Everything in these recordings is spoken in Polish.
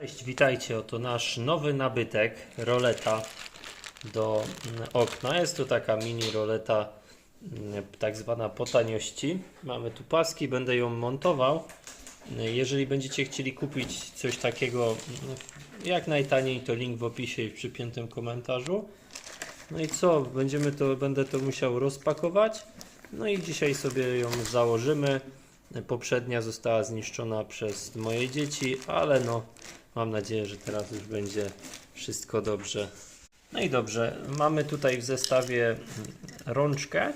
Cześć, witajcie. Oto nasz nowy nabytek, roleta do mm, okna. Jest to taka mini roleta, mm, tak zwana po taniości. Mamy tu paski, będę ją montował. Jeżeli będziecie chcieli kupić coś takiego mm, jak najtaniej, to link w opisie i w przypiętym komentarzu. No i co? Będziemy to, będę to musiał rozpakować. No i dzisiaj sobie ją założymy. Poprzednia została zniszczona przez moje dzieci, ale no mam nadzieję, że teraz już będzie wszystko dobrze. No i dobrze, mamy tutaj w zestawie rączkę,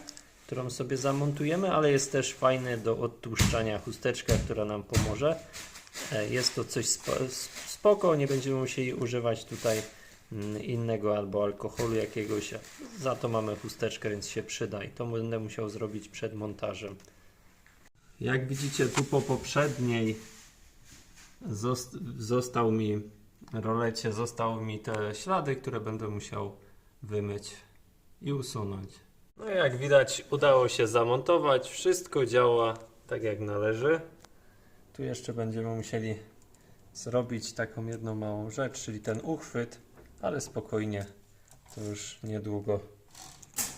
którą sobie zamontujemy, ale jest też fajny do odtłuszczania chusteczka, która nam pomoże. E, Jest to coś spo- spoko, nie będziemy musieli używać tutaj mm, innego albo alkoholu jakiegoś. Za to mamy chusteczkę, więc się przyda i to będę musiał zrobić przed montażem. Jak widzicie tu po poprzedniej zost- został mi rolecie, zostały mi te ślady, które będę musiał wymyć i usunąć. No jak widać udało się zamontować, wszystko działa tak jak należy. Tu jeszcze będziemy musieli zrobić taką jedną małą rzecz, czyli ten uchwyt, ale spokojnie, to już niedługo.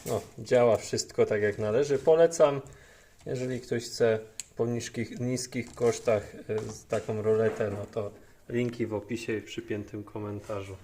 No, działa wszystko tak jak należy. Polecam, jeżeli ktoś chce po niskich, niskich kosztach y, z taką roletę, no to linki w opisie i w przypiętym komentarzu.